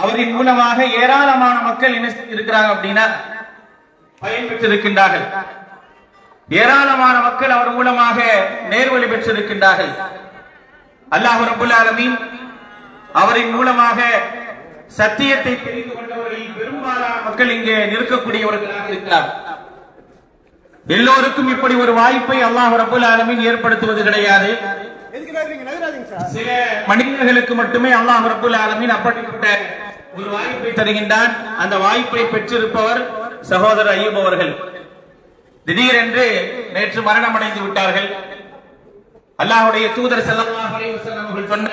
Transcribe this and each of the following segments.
அவரின் மூலமாக ஏராளமான மக்கள் என்ன இருக்கிறாங்க அப்படின்னா பயன்பெற்றிருக்கின்றார்கள். ஏராளமான மக்கள் அவர் மூலமாக நேர்வழி பெற்றிருக்கின்றார்கள். அல்லாஹ் ரபுல் ஆலமீன் அவரின் மூலமாக சத்தியத்தை தெரிந்து கொண்டவர்களில் பெரும்பாலான மக்கள் இங்கே நிற்கக்கூடியவர்களாக இருக்கிறார் எல்லோருக்கும் இப்படி ஒரு வாய்ப்பை அல்லாஹ் ரபுல் ஆலமின் ஏற்படுத்துவது கிடையாது. சில மனிதர்களுக்கு மட்டுமே அல்லாஹ் ரபுல் ஆலமின் அப்படிப்பட்ட ஒரு வாய்ப்பை தருகின்றான். அந்த வாய்ப்பை பெற்றிருப்பவர் சகோதரர் ஐயூப் அவர்கள். திடீரென்று நேற்று மரணம் அடைந்து விட்டார்கள். அல்லாஹுடைய தூதர் செல்லல்லாஹ் அலைவசல்லம் அவர்கள் சொன்ன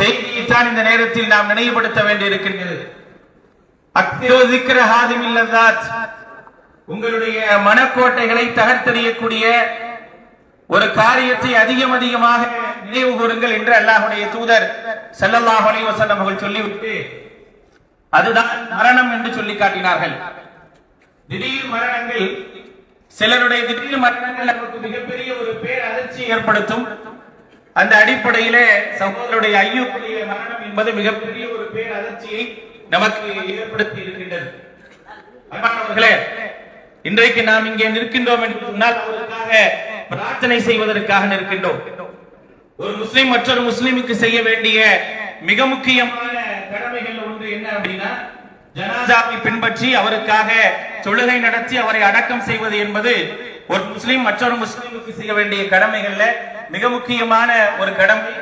செய்தியைத்தான் இந்த நேரத்தில் நாம் நினைவுபடுத்த வேண்டியிருக்கின்றது. அக்தோ திக்ர ஹாதிமில்லதாத் உங்களுடைய மனக்கோட்டைகளை தகர்த்தெறியக்கூடிய ஒரு காரியத்தை அதிகம் அதிகமாக நினைவு கூறுங்கள் என்று அல்லாஹுடைய தூதர் செல்லல்லாஹ் அலைவசல்லம் அவர்கள் சொல்லிவிட்டு அதுதான் மரணம் என்று சொல்லி காட்டினார்கள். திடீர் மரணங்கள் சிலருடைய திடீர் மரணங்கள் நமக்கு மிகப்பெரிய ஒரு பேர் அதிர்ச்சியை ஏற்படுத்தும். அந்த அடிப்படையிலே சகோதரருடைய ஐயோக்குரிய மரணம் என்பது மிகப்பெரிய ஒரு பேர் அதிர்ச்சியை நமக்கு ஏற்படுத்தி இருக்கின்றது. இன்றைக்கு நாம் இங்கே நிற்கின்றோம் என்று சொன்னால் அவருக்காக பிரார்த்தனை செய்வதற்காக நிற்கின்றோம். ஒரு முஸ்லிம் மற்றொரு முஸ்லிமுக்கு செய்ய வேண்டிய மிக முக்கியமான கடமைகள் ஒன்று என்ன அப்படின்னா ஜனாசாவை பின்பற்றி அவருக்காக தொழுகை நடத்தி அவரை அடக்கம் செய்வது என்பது ஒரு முஸ்லிம் மற்றொரு முஸ்லிமுக்கு செய்ய வேண்டிய கடமைகள்ல மிக முக்கியமான ஒரு கடமை.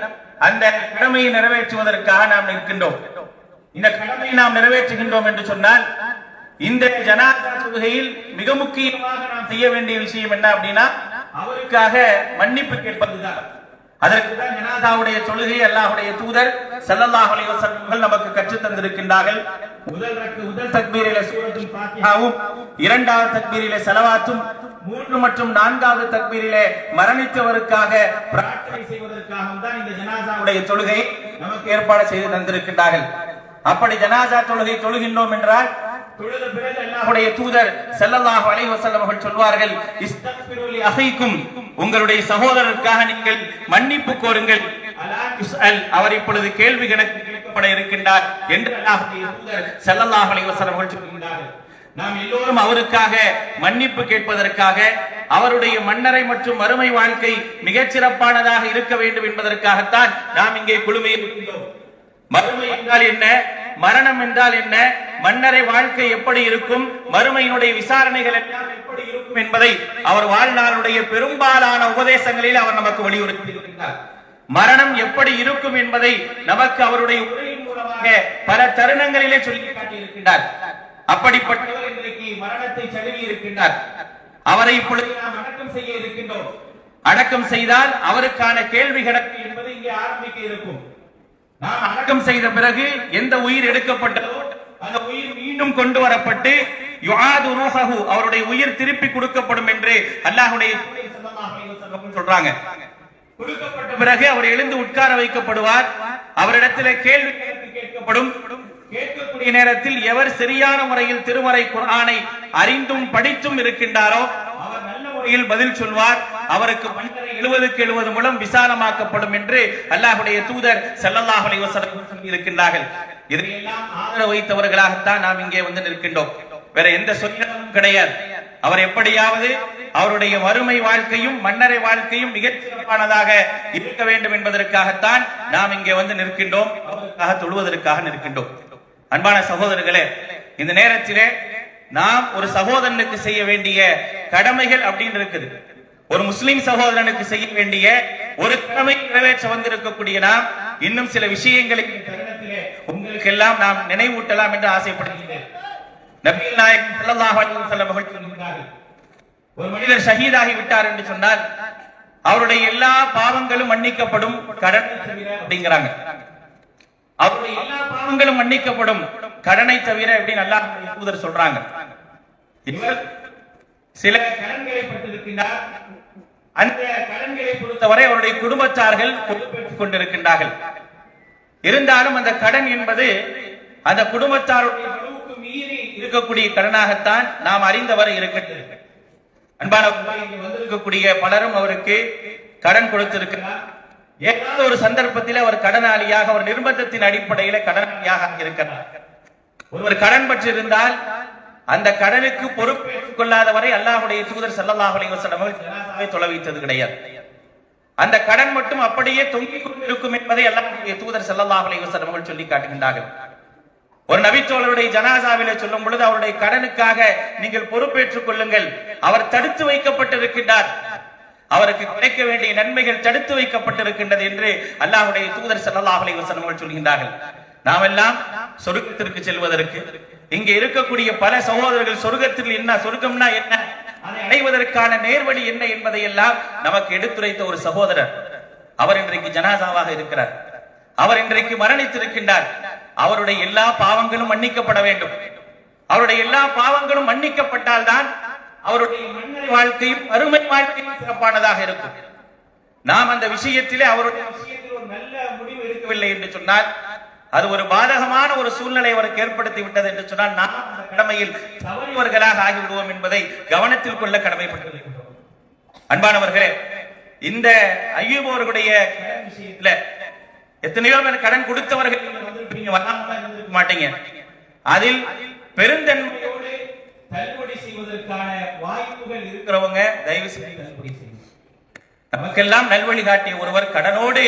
அந்த கடமையை நிறைவேற்றுவதற்காக நாம் நிற்கின்றோம். இந்த கடமையை நாம் நிறைவேற்றுகின்றோம் என்று சொன்னால் இந்த ஜனாதா தொழுகையில் மிக முக்கியமாக நாம் செய்ய வேண்டிய விஷயம் என்ன அப்படின்னா அவருக்காக மன்னிப்பு கேட்பதுதான். அதற்குதான் ஜனாதாவுடைய தொழுகை அல்லாஹுடைய தூதர் ஸல்லல்லாஹு அலைஹி நமக்கு கற்றுத் தந்திருக்கின்றார்கள். முதல் முதல் தக்பீரிலே சூரத்தும் பாத்தியாவும் இரண்டாவது தக்பீரிலே ஸலவாத்தும் மூன்று மற்றும் நான்காவது தக்பீரிலே மரணித்தவருக்காக பிரார்த்தனை செய்வதற்காகவும் தான் இந்த ஜனாதாவுடைய தொழுகை நமக்கு ஏற்பாடு செய்து தந்திருக்கின்றார்கள். அப்படி ஜனாதா தொழுகை தொழுகின்றோம் என்றால் தொழுத பிறகு அல்லாஹ்வுடைய தூதர் ஸல்லல்லாஹு அலைஹி வஸல்லம் அவர்கள் சொல்வார்கள் இஸ்தக்பிரு லி அஹீக்கும். உங்களுடைய சகோதரருக்காக நீங்கள் மன்னிப்பு கோருங்கள். அலா துஸ்அல். அவர் இப்பொழுது கேள்வி கணக்கு கேட்கப்பட இருக்கின்றார் என்று அல்லாஹ்வுடைய தூதர் ஸல்லல்லாஹு அலைஹி வஸல்லம் அவர்கள் சொல்கின்றார்கள். நாம் எல்லோரும் அவருக்காக மன்னிப்பு கேட்பதற்காக அவருடைய மன்னரை மற்றும் மறுமை வாழ்க்கை மிகச் சிறப்பானதாக இருக்க வேண்டும் என்பதற்காகத்தான் நாம் இங்கே குழுமையில் இருக்கின்றோம் மறுமை என்றால் என்ன? மரணம் என்றால் என்ன? மன்னரை வாழ்க்கை எப்படி இருக்கும்? மறுமையினுடைய விசாரணைகள் எல்லாம் எப்படி இருக்கும் என்பதை அவர் வாழ்நாளுடைய பெரும்பாலான உபதேசங்களில் அவர் நமக்கு வலியுறுத்தி மரணம் எப்படி இருக்கும் என்பதை நமக்கு அவருடைய உரையின் மூலமாக பல தருணங்களிலே சொல்லி காட்டியிருக்கின்றார். அப்படிப்பட்டவர் இன்றைக்கு மரணத்தை தழுவி இருக்கின்றார் அவரை இப்பொழுது நாம் அடக்கம் செய்ய இருக்கின்றோம். அடக்கம் செய்தால் அவருக்கான கேள்வி கணக்கு என்பது இங்கே ஆரம்பிக்க இருக்கும். நாம் அடக்கம் செய்த பிறகு எந்த உயிர் எடுக்கப்பட்டதோ அந்த உயிர் மீண்டும் கொண்டு வரப்பட்டு யுஆது ரூஹஹு அவருடைய உயிர் திருப்பி கொடுக்கப்படும் என்று அல்லாஹ்வுடைய சொல்றாங்க. கொடுக்கப்பட்ட பிறகு அவர் எழுந்து உட்கார வைக்கப்படுவார். அவரிடத்தில் கேள்வி கேட்கப்படும். கேட்கக்கூடிய நேரத்தில் எவர் சரியான முறையில் திருமறை குரானை அறிந்தும் படித்தும் இருக்கின்றாரோ அவர் நல்ல முறையில் பதில் சொல்வார். அவருக்கு எழுபதுக்கு எழுபது மூலம் விசாலமாக்கப்படும் என்று அல்லாஹுடைய தூதர் செல்லல்லாஹ் அலைஹி சொல்லி இருக்கின்றார்கள் இதையெல்லாம் ஆதரவு வைத்தவர்களாகத்தான் நாம் இங்கே வந்து நிற்கின்றோம். வேற எந்த சொல்லும் கிடையாது. அவர் எப்படியாவது அவருடைய வறுமை வாழ்க்கையும் மன்னரை வாழ்க்கையும் மிகச் சிறப்பானதாக இருக்க வேண்டும் என்பதற்காகத்தான் நாம் இங்கே வந்து நிற்கின்றோம். அவருக்காக தொழுவதற்காக நிற்கின்றோம். அன்பான சகோதரர்களே இந்த நேரத்திலே நாம் ஒரு சகோதரனுக்கு செய்ய வேண்டிய கடமைகள் அப்படின்னு இருக்குது. ஒரு முஸ்லிம் சகோதரனுக்கு செய்ய வேண்டிய ஒரு கடமை நிறைவேற்ற வந்திருக்கக்கூடிய நாம் இன்னும் சில விஷயங்களை உங்களுக்கு எல்லாம் நாம் நினைவூட்டலாம் என்று ஆசைப்படுகிறேன் நபிகள் நாயகம் ஸல்லல்லாஹு அலைஹி அவர்கள் சொல்கிறார்கள் ஒரு மனிதர் ஷஹீதாகி விட்டார் என்று சொன்னால் அவருடைய எல்லா பாவங்களும் மன்னிக்கப்படும் கடன் அப்படிங்கிறாங்க. அவருடைய எல்லா பாவங்களும் மன்னிக்கப்படும் கடனை தவிர அப்படின்னு நல்லா தூதர் சொல்றாங்க. இவர் சில கடன்களை பட்டிருக்கின்றார் அந்த கடன்களை பொறுத்தவரை அவருடைய குடும்பத்தார்கள் பொறுப்பேற்றுக் கொண்டிருக்கின்றார்கள். இருந்தாலும் அந்த கடன் என்பது அந்த குடும்பத்தாருடைய அளவுக்கு மீறி இருக்கக்கூடிய கடனாகத்தான் நாம் அறிந்தவரை இருக்கின்றது. அன்பான இங்கே வந்திருக்கக்கூடிய பலரும் அவருக்கு கடன் கொடுத்திருக்கிறார். ஏதாவது ஒரு சந்தர்ப்பத்தில் அவர் கடனாளியாக ஒரு நிர்பந்தத்தின் அடிப்படையில கடனாளியாக இருக்கிறார். ஒருவர் கடன் பெற்றிருந்தால் அந்த கடனுக்கு பொறுப்பேற்று கொள்ளாத வரை அல்லாஹ்வுடைய தூதர் ஸல்லல்லாஹு அலைஹி அவர்கள் தொலை வைத்தது கிடையாது. அந்த கடன் மட்டும் அப்படியே தொங்கிக் கொண்டிருக்கும் என்பதை அல்லாஹுடைய தூதர் ஸல்லல்லாஹு அலைஹி அவர்கள் சொல்லி காட்டுகின்றார்கள். ஒரு நபிச்சோழருடைய ஜனாசாவிலே சொல்லும் பொழுது அவருடைய கடனுக்காக நீங்கள் பொறுப்பேற்றுக் கொள்ளுங்கள். அவர் தடுத்து வைக்கப்பட்டிருக்கின்றார். அவருக்கு கிடைக்க வேண்டிய நன்மைகள் தடுத்து வைக்கப்பட்டிருக்கின்றது என்று அல்லாஹுடைய தூதர் ஸல்லல்லாஹு அலைஹி அவர்கள் சொல்கின்றார்கள். நாம் எல்லாம் சொர்க்கத்திற்கு செல்வதற்கு. இங்கே இருக்கக்கூடிய பல சகோதரர்கள் சொர்க்கத்தில் என்ன சொர்க்கம்னா என்ன? அதை அடைவதற்கான நேர்வழி என்ன என்பதை எல்லாம் நமக்கு எடுத்துரைத்த ஒரு சகோதரர். அவர் இன்றைக்கு ஜனாசாவாக இருக்கிறார். அவர் இன்றைக்கு மரணித்திருக்கின்றார். அவருடைய எல்லா பாவங்களும் மன்னிக்கப்பட வேண்டும். அவருடைய எல்லா பாவங்களும் மன்னிக்கப்பட்டால் தான் அவருடைய மன்னரை வாழ்க்கையும் அருமை வாழ்க்கையும் சிறப்பானதாக இருக்கும். நாம் அந்த விஷயத்திலே அவருடைய விஷயத்தில் ஒரு நல்ல முடிவு எடுக்கவில்லை என்று சொன்னால் அது ஒரு பாதகமான ஒரு சூழ்நிலை அவருக்கு ஏற்படுத்தி விட்டது என்று சொன்னால் நாம் அந்த கடமையில் தவறியவர்களாக ஆகிவிடுவோம் என்பதை கவனத்தில் கொள்ள கடமைப்பட்டிருக்கின்றோம். அன்பானவர்களே இந்த ஐயூப் அவர்களுடைய விஷயத்துல எத்தனையோ பேர் கடன் கொடுத்தவர்கள் நீங்க வராம இருந்திருக்க மாட்டீங்க. அதில் பெருந்தன்மையோடு தள்ளுபடி செய்வதற்கான வாய்ப்புகள் இருக்கிறவங்க தயவு செய்து தள்ளுபடி செய்யுங்க. நமக்கெல்லாம் நல்வழி காட்டிய ஒருவர் கடனோடு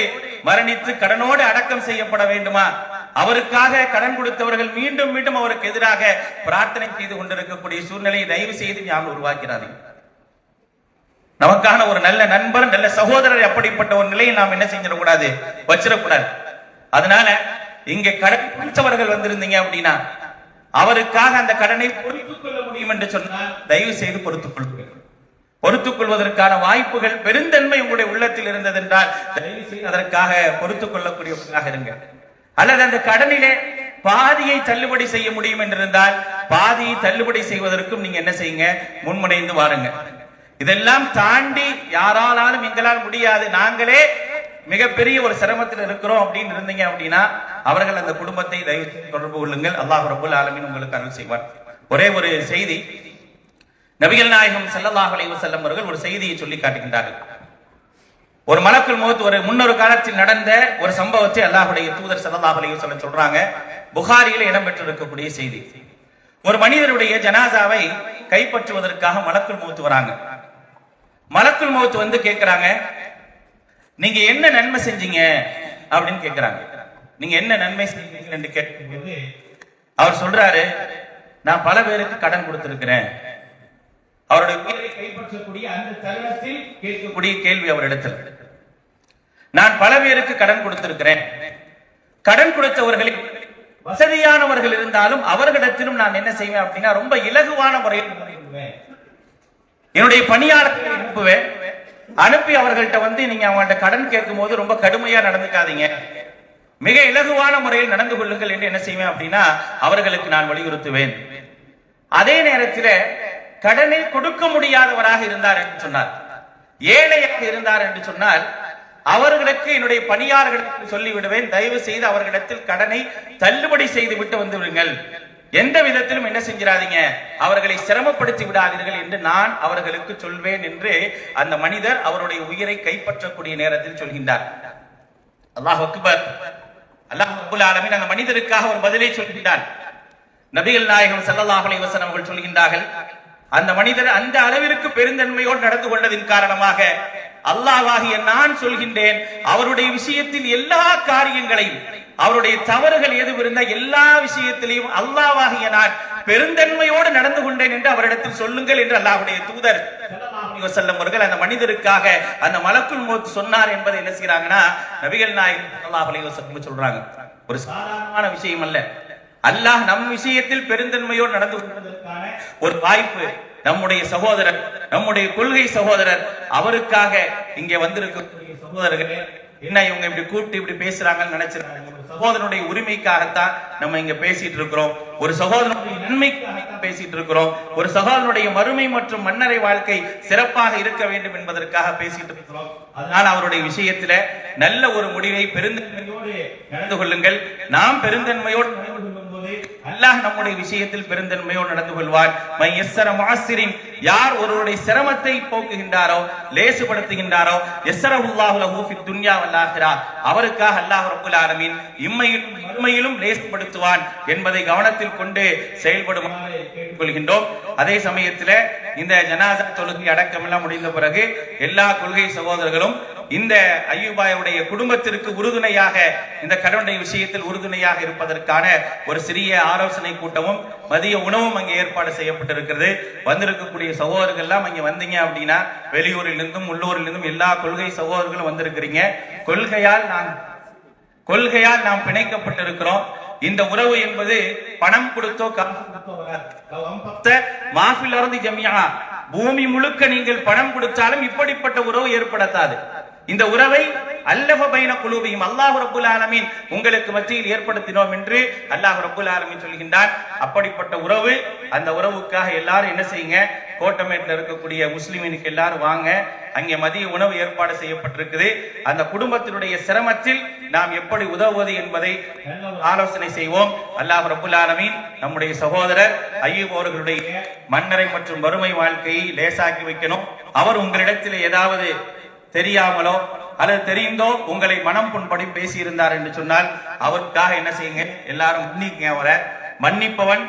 மரணித்து கடனோடு அடக்கம் செய்யப்பட வேண்டுமா? அவருக்காக கடன் கொடுத்தவர்கள் மீண்டும் மீண்டும் அவருக்கு எதிராக பிரார்த்தனை செய்து கொண்டிருக்கக்கூடிய சூழ்நிலையை தயவு செய்து ஞாபகம் உருவாக்கிறார்கள் நமக்கான ஒரு நல்ல நண்பர் நல்ல சகோதரர் அப்படிப்பட்ட ஒரு நிலையை நாம் என்ன செஞ்சிடக்கூடாது? வச்சிடக்கூடாது. அதனால இங்க கடன் கொடுத்தவர்கள் வந்திருந்தீங்க அப்படின்னா அவருக்காக அந்த கடனை பொறுத்துக் கொள்ள முடியும் என்று சொன்னால் தயவு செய்து பொறுத்துக் கொள்ளுங்கள். பொறுத்துக் கொள்வதற்கான வாய்ப்புகள் பெருந்தன்மை உங்களுடைய உள்ளத்தில் இருந்ததென்றால் தயவு செய்து அதற்காக பொறுத்துக் கொள்ளக்கூடியவர்களாக இருங்கள். அல்லது அந்த கடனிலே பாதியை தள்ளுபடி செய்ய முடியும் என்றிருந்தால் பாதியை தள்ளுபடி செய்வதற்கும் நீங்க என்ன செய்யுங்க? முன்முனைந்து வாருங்க. இதெல்லாம் தாண்டி யாராலும் எங்களால் முடியாது. நாங்களே மிகப்பெரிய ஒரு சிரமத்தில் இருக்கிறோம் அப்படின்னு இருந்தீங்க அப்படின்னா அவர்கள் அந்த குடும்பத்தை தயவு செய்து தொடர்பு கொள்ளுங்கள். அல்லாஹ் ரபுல் ஆலமின் உங்களுக்கு அருள் செய்வார். ஒரே ஒரு செய்தி நபிகள் நாயகம் ஸல்லல்லாஹு அலைஹி அவர்கள் ஒரு செய்தியை சொல்லி காட்டுகின்றார்கள். ஒரு மலக்குள் மௌத் ஒரு முன்னொரு காலத்தில் நடந்த ஒரு சம்பவத்தை அல்லாஹுடைய தூதர் ஸல்லல்லாஹு அலைஹி வஸல்லம் சொல்றாங்க. புகாரியில் இடம்பெற்றிருக்கக்கூடிய செய்தி. ஒரு மனிதருடைய ஜனாசாவை கைப்பற்றுவதற்காக மலக்குள் முகத்து வராங்க. மலக்குள் மௌத் வந்து கேட்கிறாங்க நீங்க என்ன நன்மை செஞ்சீங்க? அப்படின்னு கேட்கிறாங்க. நீங்க என்ன நன்மை செஞ்சீங்க என்று கேட்கும்போது அவர் சொல்றாரு நான் பல பேருக்கு கடன் கொடுத்திருக்கிறேன். அவருடைய உயிரை கைப்பற்றக்கூடிய அந்த தருணத்தில் கேட்கக்கூடிய கேள்வி அவரிடத்தில் நான் பல பேருக்கு கடன் கொடுத்திருக்கிறேன். கடன் கொடுத்தவர்களில் வசதியானவர்கள் இருந்தாலும் அவர்களிடத்திலும் நான் என்ன செய்வேன் அப்படின்னா ரொம்ப இலகுவான முறையில் என்னுடைய பணியாளர்களை அனுப்புவேன். அனுப்பி அவர்கள்ட்ட வந்து நீங்க அவங்கள்ட்ட கடன் கேட்கும் போது ரொம்ப கடுமையா நடந்துக்காதீங்க. மிக இலகுவான முறையில் நடந்து கொள்ளுங்கள் என்று என்ன செய்வேன் அப்படின்னா அவர்களுக்கு நான் வலியுறுத்துவேன். அதே நேரத்தில் கடனை கொடுக்க முடியாதவராக இருந்தார் என்று சொன்னார். ஏழையாக இருந்தார் என்று சொன்னால் அவர்களுக்கு என்னுடைய பணியாளர்களுக்கு சொல்லிவிடுவேன். தயவு செய்து அவர்களிடத்தில் கடனை தள்ளுபடி செய்து விட்டு வந்து விடுங்கள். எந்த விதத்திலும் என்ன செஞ்சிடாதீங்க அவர்களை சிரமப்படுத்தி விடாதீர்கள் என்று நான் அவர்களுக்கு சொல்வேன் என்று அந்த மனிதர் அவருடைய உயிரை கைப்பற்றக்கூடிய நேரத்தில் சொல்கின்றார். அல்லாஹ் அக்பர். அல்லாஹ் ரப்புல் ஆலமின் அந்த மனிதருக்காக ஒரு பதிலை சொல்கின்றான். நபிகள் நாயகம் சல்லாஹ் அலைவசன் அவர்கள் சொல்கின்றார்கள் அந்த மனிதர் அந்த அளவிற்கு பெருந்தன்மையோடு நடந்து கொண்டதின் காரணமாக அல்லாவாகிய நான் சொல்கின்றேன் அவருடைய விஷயத்தில் எல்லா காரியங்களையும் அவருடைய தவறுகள் எதுவும் இருந்த எல்லா விஷயத்திலையும் அல்லாவாகிய நான் பெருந்தன்மையோடு நடந்து கொண்டேன் என்று அவரிடத்தில் சொல்லுங்கள் என்று அல்லாவுடைய தூதர் செல்லும் அவர்கள் அந்த மனிதருக்காக அந்த மலக்குள் மூத்து சொன்னார் என்பதை என்ன செய்யறாங்கன்னா நபிகள் நாயகம் அல்லாஹ் அலைஹி சொல்றாங்க. ஒரு சாதாரணமான விஷயம் அல்ல. அல்லாஹ் நம் விஷயத்தில் பெருந்தன்மையோடு நடந்து கொண்டதற்கான ஒரு வாய்ப்பு நம்முடைய சகோதரர் நம்முடைய கொள்கை சகோதரர் அவருக்காக இங்கே வந்திருக்கக்கூடிய சகோதரர்களே என்ன இவங்க இப்படி கூப்பிட்டு இப்படி பேசுறாங்கன்னு நினைச்சிருக்காங்க? சகோதரனுடைய உரிமைக்காகத்தான் நம்ம இங்க பேசிட்டு இருக்கிறோம். ஒரு சகோதரனுடைய நன்மைக்காக பேசிட்டு இருக்கிறோம். ஒரு சகோதரனுடைய மறுமை மற்றும் மன்னரை வாழ்க்கை சிறப்பாக இருக்க வேண்டும் என்பதற்காக பேசிட்டு இருக்கிறோம். அதனால் அவருடைய விஷயத்துல நல்ல ஒரு முடிவை பெருந்தன்மையோடு நடந்து கொள்ளுங்கள். நாம் பெருந்தன்மையோடு அல்லாஹ் நம்முடைய விஷயத்தில் பெருந்தன்மையோடு நடந்து கொள்வான். மை எஸ்ஸர யார் ஒருவருடைய சிரமத்தை போக்குகின்றாரோ லேசுபடுத்துகின்றாரோ எஸ்ஸரஹுல்லாஹு லஹு ஃபித் துன்யா வல் அவருக்காக அல்லாஹ் ரபுல் ஆலமின் இம்மையிலும் மறுமையிலும் லேசுபடுத்துவான் என்பதை கவனத்தில் கொண்டு செயல்படுமாறு கேட்டுக்கொள்கின்றோம். அதே சமயத்தில் இந்த ஜனாதா தொழுகை அடக்கம் எல்லாம் முடிந்த பிறகு எல்லா கொள்கை சகோதரர்களும் இந்த ஐயூபாயுடைய குடும்பத்திற்கு உறுதுணையாக இந்த கடவுளுடைய விஷயத்தில் உறுதுணையாக இருப்பதற்கான ஒரு சிறிய ஆலோசனை கூட்டமும் மதிய உணவும் அங்கே ஏற்பாடு செய்யப்பட்டிருக்கிறது. வந்திருக்கக்கூடிய சகோதரர்கள் எல்லாம் அங்க வந்தீங்க அப்படின்னா வெளியூரிலிருந்தும் உள்ளூரிலிருந்தும் எல்லா கொள்கை சகோதரர்களும் வந்திருக்கிறீங்க. கொள்கையால் நான் கொள்கையால் நாம் பிணைக்கப்பட்டிருக்கிறோம். இந்த உறவு என்பது பணம் கொடுத்தோ காசு கொடுத்தோ வராது. மாஃபில் இருந்து ஜமியா. பூமி முழுக்க நீங்கள் பணம் கொடுத்தாலும் இப்படிப்பட்ட உறவு ஏற்படுத்தாது. இந்த உறவை அல்லஹ பைன குழுவையும் அல்லாஹ் ரபுல் ஆலமீன் உங்களுக்கு மத்தியில் ஏற்படுத்தினோம் என்று அல்லாஹ் ரபுல் ஆலமீன் சொல்கின்றான் அப்படிப்பட்ட உறவு அந்த உறவுக்காக எல்லாரும் என்ன செய்யுங்க? கோட்டமேட்டில் இருக்கக்கூடிய முஸ்லிமினுக்கு எல்லாரும் வாங்க. அங்கே மதிய உணவு ஏற்பாடு செய்யப்பட்டிருக்குது. அந்த குடும்பத்தினுடைய சிரமத்தில் நாம் எப்படி உதவுவது என்பதை ஆலோசனை செய்வோம். அல்லாஹ் ரபுல் ஆலமீன் நம்முடைய சகோதரர் ஐயூப் அவர்களுடைய மன்னரை மற்றும் வறுமை வாழ்க்கையை லேசாக்கி வைக்கணும். அவர் உங்களிடத்தில் ஏதாவது தெரியாமலோ அல்லது தெரிந்தோ உங்களை மனம் புண்படி பேசியிருந்தார் என்று சொன்னால் அவருக்காக என்ன செய்யுங்க? எல்லாரும் மன்னிக்க அவரை. மன்னிப்பவன்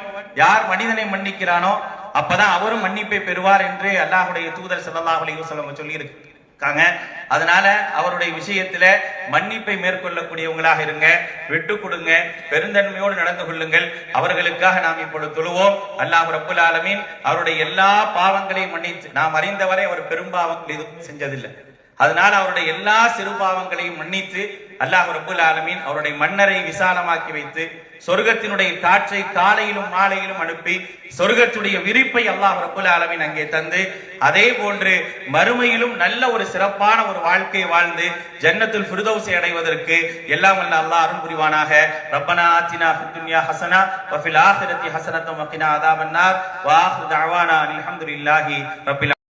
யார் மனிதனை மன்னிக்கிறானோ அப்பதான் அவரும் மன்னிப்பை பெறுவார் என்று அல்லாஹுடைய தூதர் ஸல்லல்லாஹு அலைஹி சொல்லியிருக்காங்க. சொல்லி இருக்காங்க அதனால அவருடைய விஷயத்துல மன்னிப்பை மேற்கொள்ளக்கூடியவங்களாக இருங்க. விட்டு கொடுங்க. பெருந்தன்மையோடு நடந்து கொள்ளுங்கள். அவர்களுக்காக நாம் இப்பொழுது தொழுவோம். அல்லாஹ் ரப்புல் ஆலமீன் அவருடைய எல்லா பாவங்களையும் மன்னித்து நாம் அறிந்தவரை அவர் பெரும்பாவங்கள் எதுவும் செஞ்சதில்லை. அதனால அவருடைய எல்லா சிறுபாவங்களையும் மன்னித்து அல்லாஹ் ரபுல் ஆலமீன் அவருடைய மன்னரை விசாலமாக்கி வைத்து சொர்க்கத்தினுடைய காற்றை காலையிலும் மாலையிலும் அனுப்பி சொர்க்கத்துடைய விரிப்பை அல்லாஹ் ரபுல் ஆலமீன் அங்கே தந்து அதே போன்று மறுமையிலும் நல்ல ஒரு சிறப்பான ஒரு வாழ்க்கையை வாழ்ந்து ஜன்னத்துல் ஃபிர்தௌஸை அடைவதற்கு எல்லாம் வல்ல அல்லாஹ் அருள் புரிவானாக. ரப்பனா ஆத்தினா ஃபித்துன்யா ஹசனா வஃபில் ஆஹிரத்தி ஹசனத்தும் வக்கினா அதாபன்னார் வாஹு தஅவானா அல்ஹம்துலில்லாஹி ரப்பில்